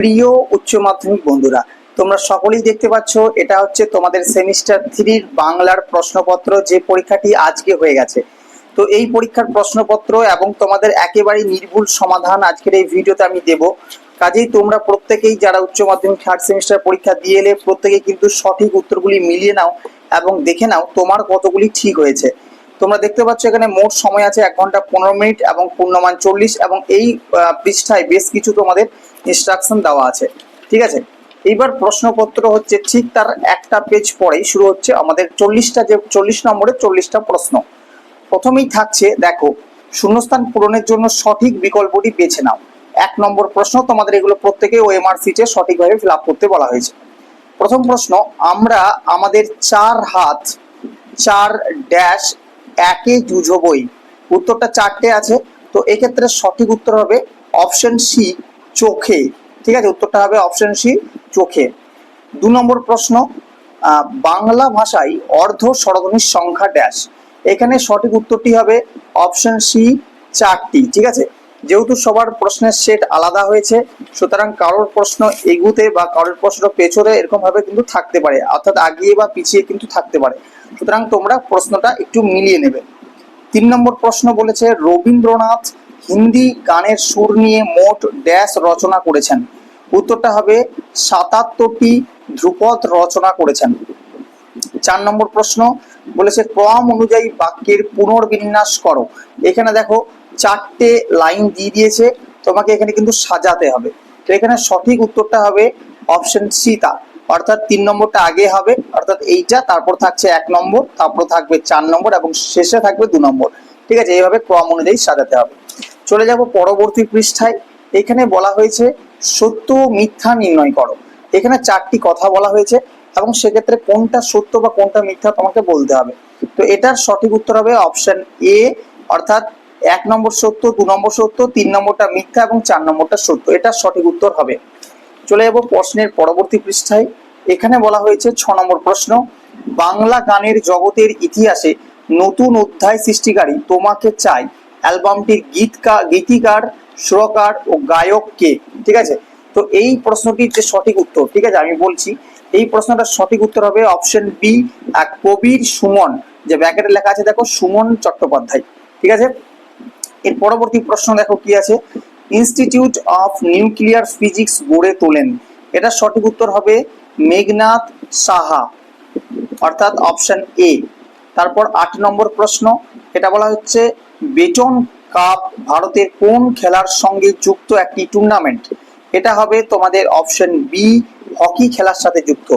প্রিয় উচ্চ মাধ্যমিক বন্ধুরা, তোমরা সকলেই দেখতে পাচ্ছ, এটা হচ্ছে তোমাদের সেমিস্টার থ্রির বাংলার প্রশ্নপত্র যে পরীক্ষাটি আজকে হয়ে গেছে। তো এই পরীক্ষার প্রশ্নপত্র এবং তোমাদের একেবারে নির্ভুল সমাধান আজকের এই ভিডিওতে আমি দেব। কাজেই তোমরা প্রত্যেকেই যারা উচ্চ মাধ্যমিক থার্ড সেমিস্টার পরীক্ষা দিয়ে এলে প্রত্যেকেই কিন্তু সঠিক উত্তরগুলি মিলিয়ে নাও এবং দেখে নাও তোমার কতগুলি ঠিক হয়েছে। তোমরা দেখতে পাচ্ছ এখানে মোট সময় আছে এক ঘণ্টা পনেরো মিনিট এবং পূর্ণমান চল্লিশ এবং এই পৃষ্ঠায় বেশ কিছু তোমাদের ইনস্ট্রাকশন দেওয়া আছে। ঠিক আছে? এইবার প্রশ্নপত্র হচ্ছে, ঠিক তার একটা পেজ পরেই শুরু হচ্ছে আমাদের চল্লিশটা যে, চল্লিশ নম্বরের চল্লিশটা প্রশ্ন। প্রথমেই থাকছে, দেখো, শূন্যস্থান পূরণের জন্য সঠিক বিকল্পটি বেছে নাও। এক নম্বর প্রশ্ন, তোমাদের এগুলো প্রত্যেকে ওএমআর সিটে সঠিকভাবে ফিল করতে বলা হয়েছে। প্রথম প্রশ্ন, আমরা আমাদের চার হাত, চার ড্যাশ একে যুঝবই। উত্তরটা চারটে আছে, তো এক্ষেত্রে সঠিক উত্তর হবে অপশন সি চোখে, ঠিক আছে? উত্তরটা হবে অপশন সি চোখে। দু নম্বর প্রশ্ন বাংলা ভাষায় অর্ধ স্বরধ্বনির সংখ্যা ড্যাশ এখানে সঠিক উত্তরটি হবে অপশন সি চারটি, ঠিক আছে? যেহেতু সবার প্রশ্নের সেট আলাদা হয়েছে, সুতরাং কারোর প্রশ্ন এগুতে বা কারোর প্রশ্ন পেছনে এরকম ভাবে কিন্তু থাকতে পারে, অর্থাৎ আগিয়ে বা পিছিয়ে কিন্তু থাকতে পারে। সুতরাং তোমরা প্রশ্নটা একটু মিলিয়ে নেবে। তিন নম্বর প্রশ্ন বলেছে, রবীন্দ্রনাথ হিন্দি গানের সুর নিয়ে মোট ড্যাশ রচনা করেছেন। উত্তরটা হবে সাতাত্তরটি ধ্রুপদ রচনা করেছেন। চার নম্বর প্রশ্ন বলেছে, ক্রম অনুযায়ী বাক্যের পুনর্বিন্যাস করো। এখানে দেখো, চারটে লাইন দিয়ে দিয়েছে, তোমাকে এখানে কিন্তু সাজাতে হবে। তো এখানে সঠিক উত্তরটা হবে অপশন সি তা অর্থাৎ তিন নম্বরটা আগে হবে, অর্থাৎ এইটা, তারপর থাকছে এক নম্বর, তারপর থাকবে চার নম্বর, এবং শেষে থাকবে দু নম্বর। ঠিক আছে, এইভাবে ক্রম অনুযায়ী সাজাতে হবে। চলে যাব পরবর্তী পৃষ্ঠায়। এখানে বলা হয়েছে, সত্য মিথ্যা নির্ণয় করো। এখানে চারটি কথা বলা হয়েছে এবং সেক্ষেত্রে কোনটা সত্য বা কোনটা মিথ্যা তোমাকে বলতে হবে। তো এটার সঠিক উত্তর হবে অপশন এ, অর্থাৎ এক নম্বর সত্য, দু নম্বর সত্য, তিন নম্বরটা মিথ্যা এবং চার নম্বরটা সত্য। এটার সঠিক উত্তর হবে। চলে যাব প্রশ্নের পরবর্তী পৃষ্ঠায়। এখানে বলা হয়েছে ছ নম্বর প্রশ্ন, বাংলা গানের জগতের ইতিহাসে নতুন অধ্যায় সৃষ্টিকারী তোমাকে চাই। অ্যালবামটির গীতকার গীতিকার, সুরকার ও গায়ক কে? ঠিক আছে? তো এই প্রশ্নটির যে সঠিক উত্তর, ঠিক আছে? আমি বলছি, এই প্রশ্নটার সঠিক উত্তর হবে অপশন বি, এক কবির সুমন। যে ব্যাকেটে লেখা আছে, দেখো, সুমন চট্টোপাধ্যায়। ঠিক আছে? এর পরবর্তী প্রশ্ন দেখো কি আছে? ইনস্টিটিউট অফ নিউক্লিয়ার ফিজিক্স গড়ে তোলেন। এটা সঠিক উত্তর হবে মেঘনাথ সাহা। অর্থাৎ অপশন এ। তারপর আট নম্বর প্রশ্ন। এটা বলা হচ্ছে বেটন কাপ ভারতের কোন খেলার সঙ্গে যুক্ত একটি টুর্নামেন্ট এটা হবে তোমাদের অপশন বি হকি খেলার সাথে যুক্ত।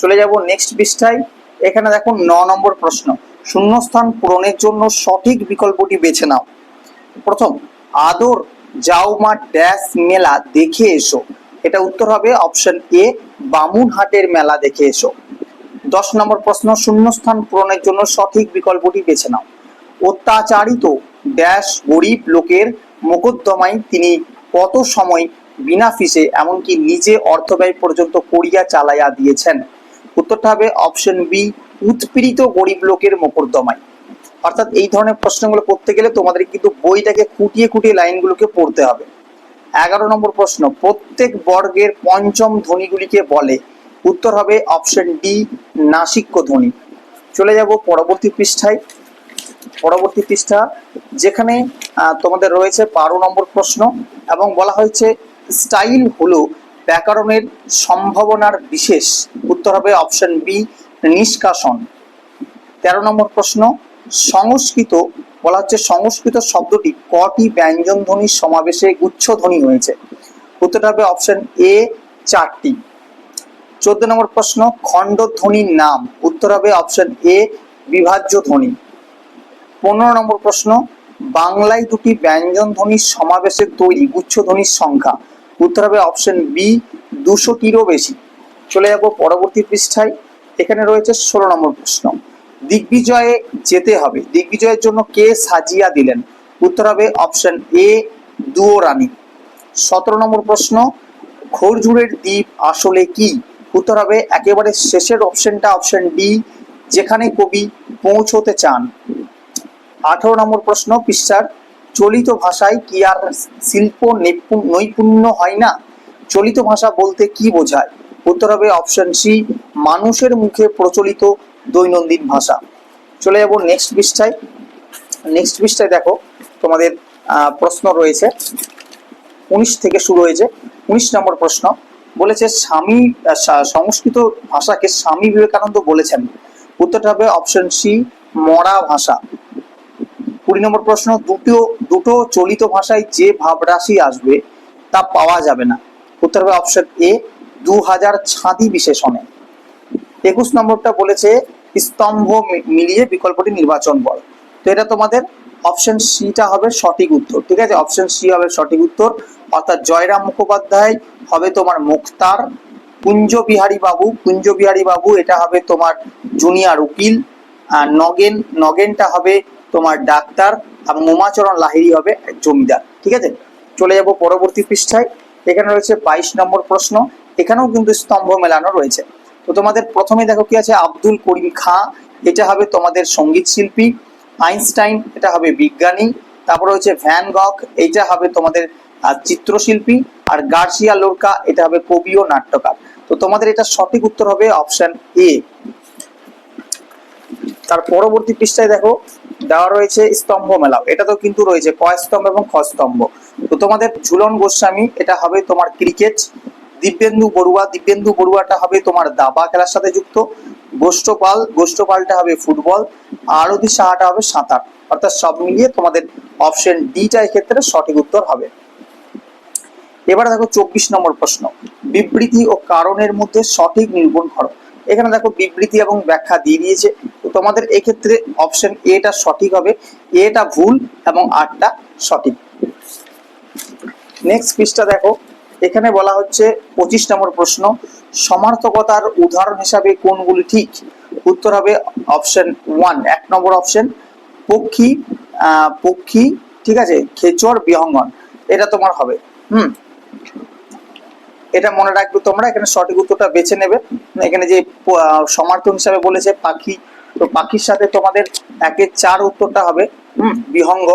চলে যাব নেক্সট পৃষ্ঠায়। এখানে দেখো ন নম্বর প্রশ্ন। শূন্যস্থান পূরণের জন্য সঠিক বিকল্পটি বেছে নাও। প্রথম, আদর জাউমা ড্যাশ, মেলা, দেখে এসো। এটা উত্তর হবে অপশন এ বামুনহাটের মেলা, দেখে এসো। দশ নম্বর প্রশ্ন, শূন্যস্থান পূরণের জন্য সঠিক বিকল্পটি বেছে নাও। অত্যাচারিত ড্যাশ গরিব লোকের মোকদ্দমায় তিনি কত সময় বিনা ফিসে এমনকি নিজে অর্থ ব্যয় পর্যন্ত করিয়া চালাইয়া দিয়েছেন? উত্তরটা হবে অপশন বি উৎপীড়িত গরিব লোকের মোকদ্দমায়। অর্থাৎ এই ধরনের প্রশ্নগুলো করতে গেলে তোমাদের কিন্তু বইটাকে খুঁটিয়ে খুঁটিয়ে লাইনগুলোকে পড়তে হবে। এগারো নম্বর প্রশ্ন, প্রত্যেক বর্গের পঞ্চম ধ্বনিগুলিকে বলে। উত্তর হবে অপশন ডি নাসিক্য ধ্বনি। চলে যাব পরবর্তী পৃষ্ঠায়। পরবর্তী পৃষ্ঠা, যেখানে তোমাদের রয়েছে বারো নম্বর প্রশ্ন এবং বলা হয়েছে, স্টাইল হলো ব্যাকরণের সম্ভাবনার বিশেষ। উত্তর হবে অপশন বি, নিষ্কাশন। তেরো নম্বর প্রশ্ন, সংস্কৃত, বলা হচ্ছে সংস্কৃত শব্দটি কটি ব্যঞ্জন ধ্বনির সমাবেশে গুচ্ছ ধ্বনি হয়েছে? উত্তরটা হবে অপশন এ, চারটি। চোদ্দ নম্বর প্রশ্ন খণ্ড ধ্বনির নাম। উত্তর হবে অপশন এ, বিভাজ্য ধ্বনি। পনেরো নম্বর প্রশ্ন, বাংলায় দুটি ব্যঞ্জন ধ্বনির সমাবেশে তৈরি, গুচ্ছ ধ্বনির সংখ্যা। উত্তর হবে অপশন বি দুশোটিরও বেশি। চলে যাব পরবর্তী পৃষ্ঠায়, এখানে রয়েছে ষোলো নম্বর প্রশ্ন। দিগ্বিজয়ে যেতে হবে। দিগ্বিজয়ের জন্য কে সাজিয়া দিলেন? উত্তর হবে অপশন এ দুও রানী। সতেরো নম্বর প্রশ্ন, খোরজুড়ের দ্বীপ আসলে কি? উত্তর হবে একেবারে শেষের অপশনটা অপশন ডি যেখানে কবি পৌঁছতে চান। আঠারো নম্বর প্রশ্ন, পৃষ্ঠার চলিত ভাষায় কি আর শিল্প নৈপুণ্য হয় না? চলিত ভাষা বলতে কি বোঝায়? উত্তর হবে অপশন সি মানুষের মুখে প্রচলিত দৈনন্দিন ভাষা। চলে যাব নেক্সট পৃষ্ঠায়। নেক্সট পৃষ্ঠায় দেখো, তোমাদের প্রশ্ন রয়েছে। উনিশ থেকে শুরু হয়েছে। উনিশ নম্বর প্রশ্ন, বলেছে স্বামী সংস্কৃত ভাষাকে স্বামী বিবেকানন্দ বলেছেন। উত্তরটা হবে অপশন সি মরা ভাষা। কুড়ি নম্বর প্রশ্ন, দুটো দুটো চলিত ভাষায় যে ভাবরাশি আসবে তা পাওয়া যাবে না। উত্তর হবে অপশন এ দু হাজার ছাঁদি বিশেষণে। একুশ নম্বরটা বলেছে, স্তম্ভ মিলিয়ে বিকল্পটি নির্বাচন কর তো এটা তোমাদের অপশন সিটা হবে সঠিক উত্তর, ঠিক আছে? অপশন সি হবে সঠিক উত্তর। অর্থাৎ জয়রাম মুখোপাধ্যায় হবে তোমার মুক্তার কুঞ্জ বিহারী বাবু কুঞ্জ বিহারী বাবু, এটা হবে তোমার জুনিয়র উকিল, আর নগেন, নগেনটা হবে তোমার ডাক্তার এবং উমাচরণ লাহিড়ী হবে জমিদার। ঠিক আছে? চলে যাব পরবর্তী পৃষ্ঠায়। এখানে রয়েছে বাইশ নম্বর প্রশ্ন। এখানেও কিন্তু স্তম্ভ মেলানো রয়েছে। তো তোমাদের প্রথমে দেখো কি আছে? আব্দুল করিম খাঁ, এটা হবে তোমাদের সংগীত শিল্পী। আইনস্টাইন, এটা হবে বিজ্ঞানী। তারপর হচ্ছে ভ্যান গক এটা হবে তোমাদের চিত্রশিল্পী। আর গার্সিয়া লোরকা, এটা হবে কবি ও নাট্যকার। তো তোমাদের এটা সঠিক উত্তর হবে অপশন এ। তার পরবর্তী পৃষ্ঠায় দেখো, দেওয়া রয়েছে স্তম্ভ মেলাও এটা তো কিন্তু রয়েছে ক স্তম্ভ এবং খ স্তম্ভ। তো তোমাদের ঝুলন গোস্বামী, এটা হবে তোমার ক্রিকেট, দিব্যেন্দু বড়ুয়া, দিব্যেন্দু বড়ুয়াটা হবে তোমার দাবা খেলার সাথে যুক্ত। গোষ্ঠপাল, গোষ্ঠপালটা হবে ফুটবল আরতি সাহাটা হবে সাঁতার। অর্থাৎ সব মিলিয়ে তোমাদের অপশন ডিটা এক্ষেত্রে সঠিক উত্তর হবে। এবারে দেখো চব্বিশ নম্বর প্রশ্ন। বিবৃতি ও কারণের মধ্যে সঠিক নিরূপণ করো এখানে দেখো বিবৃতি এবং ব্যাখ্যা দিয়ে দিয়েছে। তো তোমাদের এক্ষেত্রে অপশন এটা সঠিক হবে এটা ভুল এবং আটটা সঠিক। নেক্সট পৃষ্ঠা দেখো, এখানে বলা হচ্ছে পঁচিশ নম্বর প্রশ্ন, সমার্থকতার উদাহরণ হিসাবে কোনগুলি ঠিক? উত্তর হবে অপশন ওয়ান এক নম্বর অপশন পক্ষী পক্ষী, ঠিক আছে, খেচর, বিহঙ্গন, এটা তোমার হবে। হুম? এটা মনে রাখবে তোমরা, এখানে সঠিক উত্তরটা বেছে নেবে। এখানে যে সমার্থক হিসাবে বলেছে পাখি, তো পাখির সাথে তোমাদের একে চার উত্তরটা হবে, হুম, বিহঙ্গ।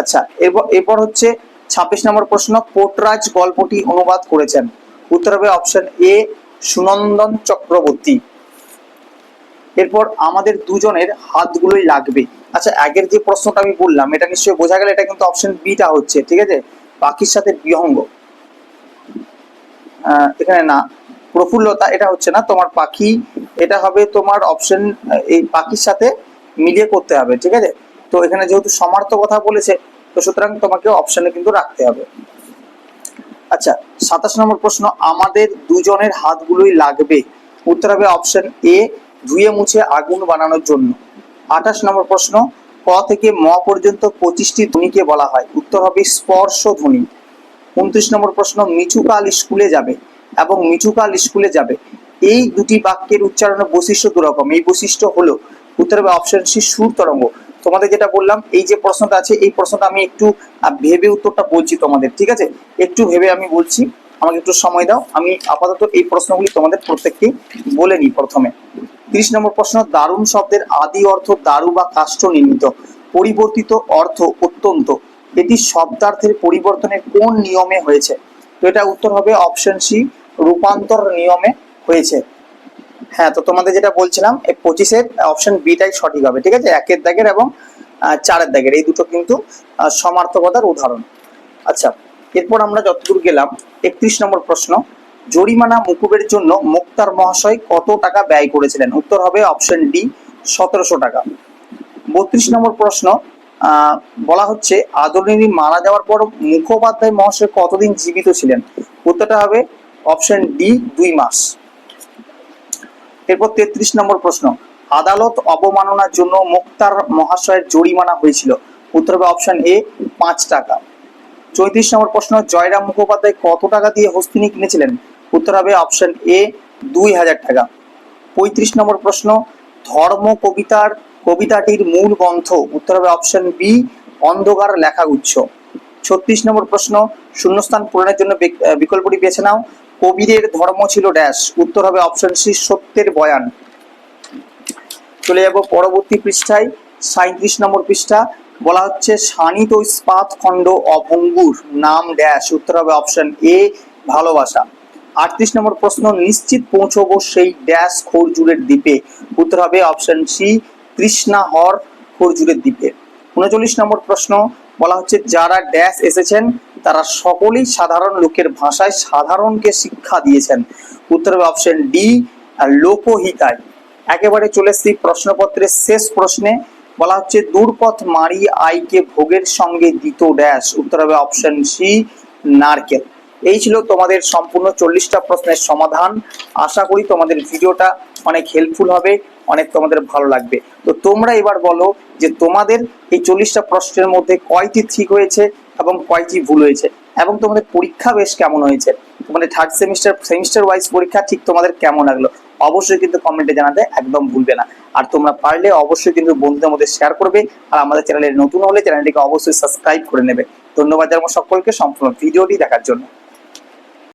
আচ্ছা এরপর এরপর হচ্ছে ছাব্বিশ নম্বর প্রশ্ন, পোটরাজ গল্পটি অনুবাদ করেছেন। উত্তর হবে অপশন এ, সুনন্দন চক্রবর্তী। এরপর আমাদের দুজনের হাতগুলোই লাগবে। আচ্ছা আগের যে প্রশ্নটা আমি বললাম, এটা নিশ্চয়ই বোঝা গেল, এটা কিন্তু অপশন বিটা হচ্ছে, ঠিক আছে? পাখির সাথে বিহঙ্গ। এখানে না প্রফুল্লতা এটা হচ্ছে না, তোমার পাখি, এটা হবে তোমার অপশন এই পাখির সাথে মিলিয়ে করতে হবে, ঠিক আছে? তো এখানে যেহেতু সমার্থ কথা বলেছে, তো সুতরাং তোমাকে অপশনে কিন্তু রাখতে হবে। আচ্ছা সাতাশ নম্বর প্রশ্ন, আমাদের দুজনের হাতগুলোই লাগবে। উত্তর হবে অপশন এ ধুয়ে মুছে আগুন বানানোর জন্য। আঠাশ নম্বর প্রশ্ন, ক থেকে ম পর্যন্ত পঁচিশটি ধ্বনিকে বলা হয়? উত্তর হবে স্পর্শ ধ্বনি উনত্রিশ নম্বর প্রশ্ন মিঠুকাল স্কুলে যাবে এবং মিঠুকাল স্কুলে যাবে। এই দুটি বাক্যের উচ্চারণের বৈশিষ্ট্য দুরকম। এই বৈশিষ্ট্য হলো, উত্তর হবে অপশন সি, সুর তরঙ্গ। তোমাদের যেটা বললাম, এই যে প্রশ্নটা আছে, এই প্রশ্নটা আমি একটু ভেবে উত্তরটা বলছি তোমাদের, ঠিক আছে? একটু ভেবে আমি বলছি, আমাকে একটু সময় দাও। আমি আপাতত এই প্রশ্নগুলি তোমাদের প্রত্যেককেই বলে নিই প্রথমে। তিরিশ নম্বর প্রশ্ন, দারুণ শব্দের আদি অর্থ দারু বা কাষ্ঠ নির্মিত। পরিবর্তিত অর্থ অত্যন্ত। এটি শব্দার্থের পরিবর্তনের কোন নিয়মে হয়েছে? তো এটা উত্তর হবে অপশন সি রূপান্তর নিয়মে হয়েছে। হ্যাঁ তো তোমাদের যেটা বলছিলাম, এই পঁচিশের অপশন বিটাই সঠিক হবে, ঠিক আছে? একের দাগের এবং চারের দাগের, এই দুটো কিন্তু সমার্থকতার উদাহরণ। আচ্ছা এরপর আমরা যতদূর গেলাম, একত্রিশ নম্বর প্রশ্ন, জরিমানা মুকুবের জন্য মুক্তার মহাশয় কত টাকা ব্যয় করেছিলেন? উত্তর হবে অপশন ডি সতেরোশো টাকা। বত্রিশ নম্বর প্রশ্ন বলা হচ্ছে আদরিনী মারা যাওয়ার পর মুখোপাধ্যায় মহাশয় কতদিন জীবিত ছিলেন? উত্তরটা হবে অপশন ডি দুই মাস। এরপর তেত্রিশ নম্বর প্রশ্ন, আদালত অবমাননার জন্য মুক্তার মহাশয়ের জরিমানা হয়েছিল। উত্তর হবে অপশন এ পাঁচ টাকা। চৌত্রিশ নম্বর প্রশ্ন, জয়রাম মুখোপাধ্যায় কত টাকা দিয়ে হস্তিনী কিনেছিলেন? উত্তর হবে অপশন এ দুই হাজার টাকা। পঁয়ত্রিশ নম্বর প্রশ্ন, ধর্ম কবিতার কবিতাটির মূল গ্রন্থ উত্তর হবে অপশন বি অন্ধকার লেখাগুচ্ছ। ছত্রিশ নম্বর প্রশ্ন, শূন্যস্থান পূরণের জন্য বিকল্পটি বেছে নাও। কবিরের ধর্ম ছিল ড্যাশ উত্তর হবে অপশন সি সত্যের বয়ান। চলে যাব পরবর্তী পৃষ্ঠায় সাঁত্রিশ নম্বর পৃষ্ঠা, বলা হচ্ছে শানিত ইস্পাত খণ্ড অভঙ্গুর, নাম ড্যাশ উত্তর হবে অপশন এ ভালোবাসা। আটত্রিশ নম্বর প্রশ্ন, নিশ্চিত পৌঁছবো সেই ড্যাশ খোরজুরের দ্বীপে, উত্তর হবে অপশন সি তৃষ্ণা হর খোরজুরের দ্বীপে। উনচল্লিশ নম্বর প্রশ্ন, বলা হচ্ছে যারা ড্যাশ এসেছেন, তারা সকলেই সাধারণ লোকের ভাষায় সাধারণকে শিক্ষা দিয়েছেন। উত্তর হবে অপশন ডি লোকহিতায়। একেবারে চলে এসছি প্রশ্নপত্রের শেষ প্রশ্নে, বলা হচ্ছে দূরপথ মারি আইকে ভোগের সঙ্গে দিত ড্যাশ। উত্তর হবে অপশন সি নারকেল। এই ছিল তোমাদের সম্পূর্ণ চল্লিশটা প্রশ্নের সমাধান। আশা করি তোমাদের ভিডিওটা অনেক হেল্পফুল হবে। অনেক তোমাদের ভালো লাগবে। তো তোমরা এবার বলো যে তোমাদের এই চল্লিশটা প্রশ্নের মধ্যে কয়টি ঠিক হয়েছে এবং কয়টি ভুল হয়েছে? এবং তোমাদের পরীক্ষা বেশ কেমন হয়েছে? তোমাদের থার্ড সেমিস্টার সেমিস্টার ওয়াইজ পরীক্ষা ঠিক তোমাদের কেমন লাগল? অবশ্যই কিন্তু কমেন্টে জানাতে একদম ভুলবে না। আর তোমরা পারলে অবশ্যই কিন্তু বন্ধুদের মধ্যে শেয়ার করবে আর আমাদের চ্যানেলে নতুন হলে চ্যানেলটিকে অবশ্যই সাবস্ক্রাইব করে নেবে। ধন্যবাদ জানাব সকলকে, সম্পূর্ণ ভিডিওটি দেখার জন্য।